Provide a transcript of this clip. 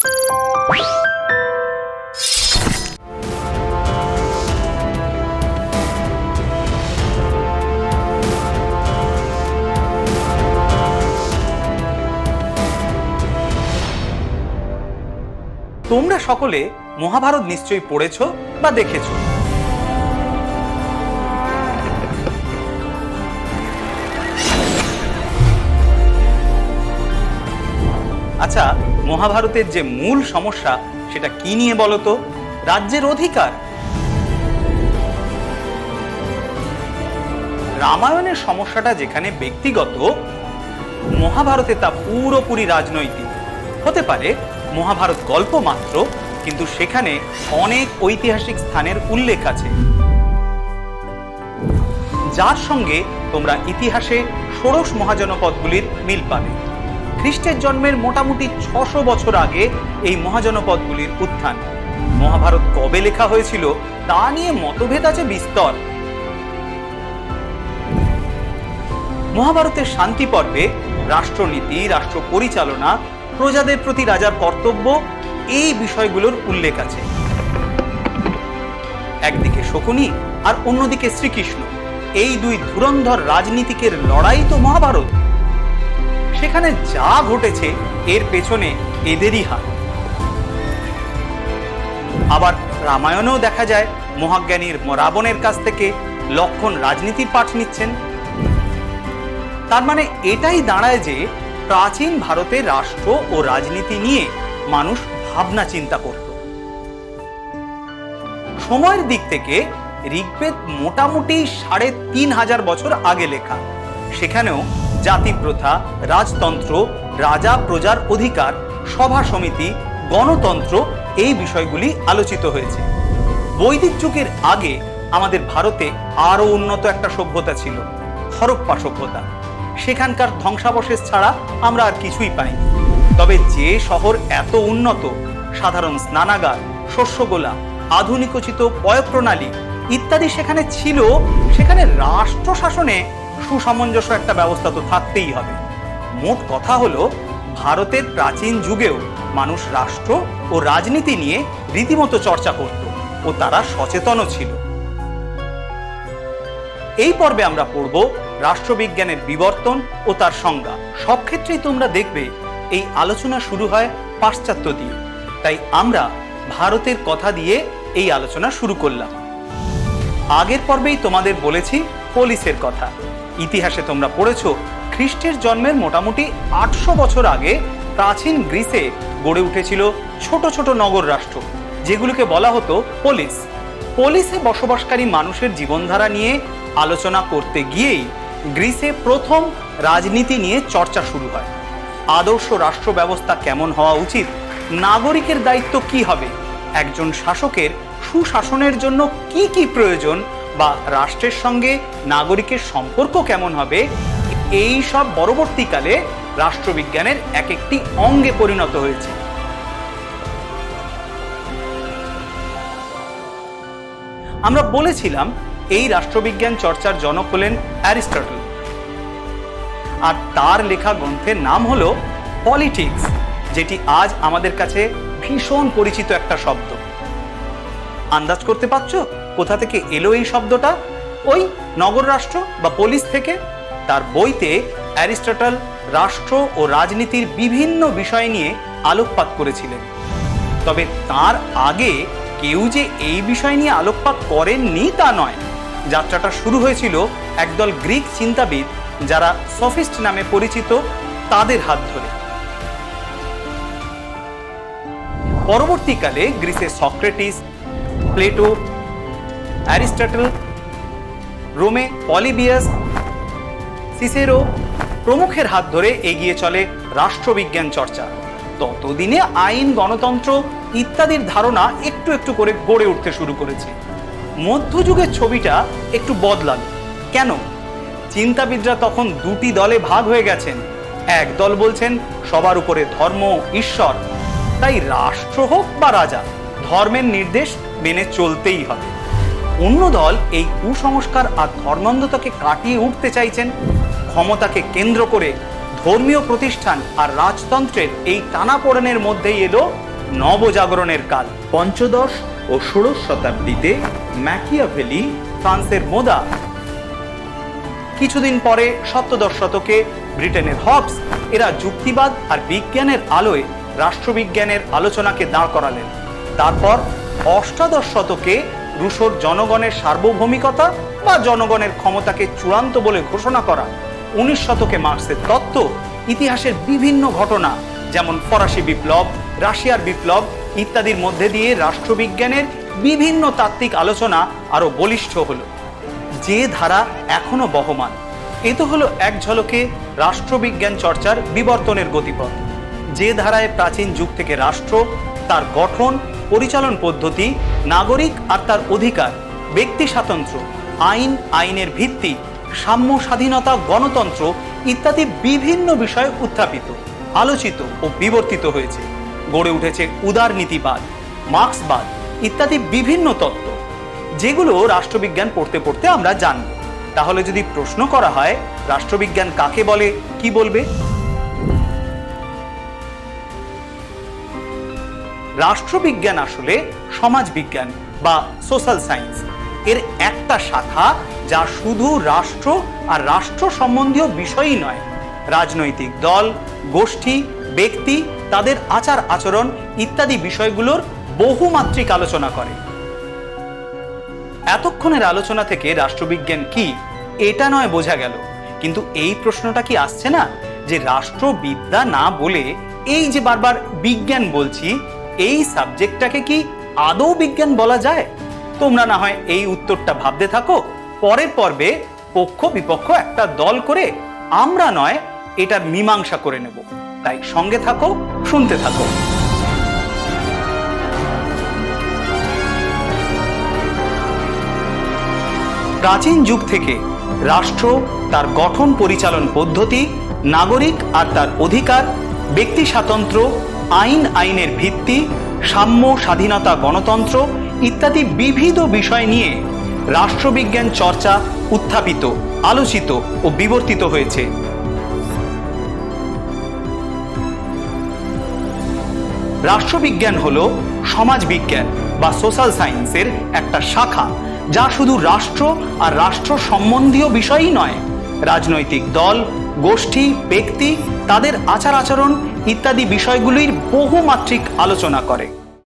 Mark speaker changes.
Speaker 1: তোমরা সকলে মহাভারত নিশ্চয়ই পড়েছ বা দেখেছ। আচ্ছা মহাভারতের যে মূল সমস্যা সেটা কি নিয়ে বলো তো? রাজ্যের অধিকার। রামায়ণের সমস্যাটা যেখানে ব্যক্তিগত, মহাভারতে তা পুরোপুরি রাজনৈতিক। হতে পারে, মহাভারত গল্প মাত্র, কিন্তু সেখানে অনেক ঐতিহাসিক স্থানের উল্লেখ আছে। যার সঙ্গে তোমরা ইতিহাসে ষোড়শ মহাজনপদগুলির মিল পাবে। খ্রিস্টের জন্মের মোটামুটি ছশো বছর আগে এই মহাজনপদগুলির উত্থান। মহাভারত কবে লেখা হয়েছিল তা নিয়ে মতভেদ আছে বিস্তর। মহাভারতের শান্তি পর্বে রাষ্ট্রনীতি, রাষ্ট্র পরিচালনা, প্রজাদের প্রতি রাজার কর্তব্য, এই বিষয়গুলোর উল্লেখ আছে। একদিকে শকুনি আর অন্যদিকে শ্রীকৃষ্ণ। এই দুই ধুরন্ধর রাজনীতিকের লড়াই তো মহাভারত। সেখানে যা ঘটেছে, এর পেছনে এদেরই হাত। আবার রামায়ণেও দেখা যায়, মহাজ্ঞানীর রাবণের কাছ থেকে লক্ষণ রাজনীতির পাঠ নিচ্ছেন। তার মানে এটাই দাঁড়ায় যে, প্রাচীন ভারতে রাষ্ট্র ও রাজনীতি নিয়ে মানুষ ভাবনা চিন্তা করত। সময়ের দিক থেকে ঋগ্বেদ মোটামুটি সাড়ে তিন হাজার বছর আগে লেখা। সেখানেও জাতি প্রথা রাজতন্ত্র, রাজা প্রজার অধিকার, সভা সমিতি, গণতন্ত্র এই বিষয়গুলি আলোচিত হয়েছে। বৈদিক যুগের আগে আমাদের ভারতে আরও উন্নত একটা সভ্যতা ছিল, হরপ্পা সভ্যতা। সেখানকার ধ্বংসাবশেষ ছাড়া আমরা আর কিছুই পাইনি। তবে যে শহর এত উন্নত, সাধারণ স্নানাগার, শস্যগোলা, আধুনিকোচিত পয়ঃপ্রণালী ইত্যাদি সেখানে ছিল, সেখানে রাষ্ট্র শাসনে সুসামঞ্জস্য একটা ব্যবস্থা তো থাকতেই হবে। মোট কথা হলো, ভারতের প্রাচীন যুগেও মানুষ রাষ্ট্র ও রাজনীতি নিয়ে রীতিমতো চর্চা করত ও তারা সচেতনও ছিল। এই পর্বে আমরা পড়ব রাষ্ট্রবিজ্ঞানের বিবর্তন ও তার সংজ্ঞা। সব ক্ষেত্রেই তোমরা দেখবে এই আলোচনা শুরু হয় পাশ্চাত্য দিয়ে। তাই আমরা ভারতের কথা দিয়ে এই আলোচনা শুরু করলাম। আগের পর্বেই তোমাদের বলেছি পোলিসের কথা। ইতিহাসে তোমরা পড়েছ, খ্রিস্টের জন্মের মোটামুটি আটশো বছর আগে প্রাচীন গ্রিসে গড়ে উঠেছিল ছোট ছোট নগর রাষ্ট্র, যেগুলোকে বলা হতো পোলিস। পোলিসে বসবাসকারী মানুষের জীবনধারা নিয়ে আলোচনা করতে গিয়েই গ্রিসে প্রথম রাজনীতি নিয়ে চর্চা শুরু হয়। আদর্শ রাষ্ট্র ব্যবস্থা কেমন হওয়া উচিত? নাগরিকের দায়িত্ব কি হবে? একজন শাসকের সুশাসনের জন্য কি কি প্রয়োজন? বা রাষ্ট্রের সঙ্গে নাগরিকের সম্পর্ক কেমন হবে, এই সব পরবর্তীকালে রাষ্ট্রবিজ্ঞানের এক একটি অঙ্গে পরিণত হয়েছে। আমরা বলেছিলাম এই রাষ্ট্রবিজ্ঞান চর্চার জনক হলেন অ্যারিস্টটল। আর তার লেখা গ্রন্থের নাম হলো পলিটিক্স, যেটি আজ আমাদের কাছে ভীষণ পরিচিত একটা শব্দ। আন্দাজ করতে পারছ? কোথা থেকে এলো এই শব্দটা? ওই নগর রাষ্ট্র বা পুলিশ থেকে? তার বইতে অ্যারিস্টটল রাষ্ট্র ও রাজনীতির বিভিন্ন বিষয় নিয়ে আলোকপাত করেছিলেন। তবে তার আগে কেউ যে এই বিষয় নিয়ে আলোকপাত করেননি তা নয়। যাত্রাটা শুরু হয়েছিল একদল গ্রিক চিন্তাবিদ যারা সফিস্ট নামে পরিচিত তাদের হাত ধরে। পরবর্তীকালে গ্রিসে সক্রেটিস, প্লেটো অ্যারিস্টটল, রোমে পলিবিয়াস, সিসেরো প্রমুখের হাত ধরে এগিয়ে চলে রাষ্ট্রবিজ্ঞান চর্চা। ততদিনে আইন, গণতন্ত্র ইত্যাদির ধারণা একটু একটু করে গড়ে উঠতে শুরু করেছে। মধ্যযুগের ছবিটা একটু বদলালো। কেন? চিন্তাবিদরা তখন দুটি দলে ভাগ হয়ে গেছেন। এক দল বলছেন, সবার উপরে ধর্ম ঈশ্বর। তাই রাষ্ট্র হোক বা রাজা, ধর্মের নির্দেশ মেনে চলতেই হবে। অন্য দল এই কুসংস্কার আর ধর্মান্ধতাকে কাটিয়ে উঠতে চাইছেন। ক্ষমতাকে কেন্দ্র করে ধর্মীয় প্রতিষ্ঠান আর রাজতন্ত্রের এই টানাপোড়েনের মধ্যেই এলো নবজাগরণের কাল। পঞ্চদশ ও ষোড়শ শতাব্দীতে ম্যাকিয়াভেলি, ফ্রান্সের মোদা, কিছুদিন পরে সপ্তদশ শতকে ব্রিটেনের হবস, এরা যুক্তিবাদ আর বিজ্ঞানের আলোয় রাষ্ট্রবিজ্ঞানের আলোচনাকে দাঁড় করালেন। তারপর অষ্টাদশ শতকে রুশোর জনগণের সার্বভৌমিকতা বা জনগণের ক্ষমতাকে চূড়ান্ত বলে ঘোষণা করা। উনিশ শতকে মার্ক্সের তত্ত্ব, ইতিহাসের বিভিন্ন ঘটনা, যেমন ফরাসি বিপ্লব, রাশিয়ার বিপ্লব ইত্যাদির মধ্যে দিয়ে রাষ্ট্রবিজ্ঞানের বিভিন্ন তাত্ত্বিক আলোচনা আরও বলিষ্ঠ হলো। যে ধারা এখনও বহমান, এ তো হলো এক ঝলকে রাষ্ট্রবিজ্ঞান চর্চার বিবর্তনের গতিপথ। যে ধারায় প্রাচীন যুগ থেকে রাষ্ট্র, তার গঠন পরিচালন পদ্ধতি, নাগরিক আর তার অধিকার, ব্যক্তি স্বাতন্ত্র্য, আইন, আইনের ভিত্তি, সাম্য স্বাধীনতা, গণতন্ত্র ইত্যাদি বিভিন্ন বিষয় উত্থাপিত, আলোচিত ও বিবর্তিত হয়েছে। গড়ে উঠেছে উদারনীতিবাদ মার্ক্সবাদ ইত্যাদি বিভিন্ন তত্ত্ব, যেগুলো রাষ্ট্রবিজ্ঞান পড়তে পড়তে আমরা জানব। তাহলে যদি প্রশ্ন করা হয়, রাষ্ট্রবিজ্ঞান কাকে বলে, কি বলবে? রাষ্ট্রবিজ্ঞান আসলে সমাজবিজ্ঞান বা সোশ্যাল সায়েন্স এর একটা শাখা যা শুধু রাষ্ট্র আর রাষ্ট্র সম্বন্ধীয় বিষয়ই নয়, রাজনৈতিক দল, গোষ্ঠী, ব্যক্তি, তাদের আচার আচরণ ইত্যাদি বিষয়গুলোর বহুমাত্রিক আলোচনা করে। এতক্ষণের আলোচনা থেকে রাষ্ট্রবিজ্ঞান কি, এটা নয় বোঝা গেল। কিন্তু এই প্রশ্নটা কি আসছে না? যে রাষ্ট্রবিদ্যা না বলে এই যে বারবার বিজ্ঞান বলছি এই সাবজেক্টটাকে কি আদৌ বিজ্ঞান বলা যায়? তোমরা না হয় এই উত্তরটা ভাবতে থাকো। পরের পর্বে পক্ষ বিপক্ষ একটা দল করে আমরা নয়, এটার মীমাংসা করে নেব। তাই সঙ্গে থাকো, শুনতে থাকো। প্রাচীন যুগ থেকে রাষ্ট্র, তার গঠন পরিচালন পদ্ধতি, নাগরিক আর তার অধিকার, ব্যক্তি স্বাতন্ত্র্য আইন, আইনের ভিত্তি, সাম্য, স্বাধীনতা গণতন্ত্র ইত্যাদি বিবিধ বিষয় নিয়ে রাষ্ট্রবিজ্ঞান চর্চা উত্থাপিত, আলোচিত ও বিবর্তিত হয়েছে। রাষ্ট্রবিজ্ঞান হল সমাজবিজ্ঞান বা সোশ্যাল সায়েন্সের একটা শাখা, যা শুধু রাষ্ট্র আর রাষ্ট্র সম্বন্ধীয় বিষয়ই নয়। রাজনৈতিক দল, গোষ্ঠী, ব্যক্তি, তাদের আচার আচরণ ইত্যাদি বিষয়গুলির বহুমাত্রিক আলোচনা করে।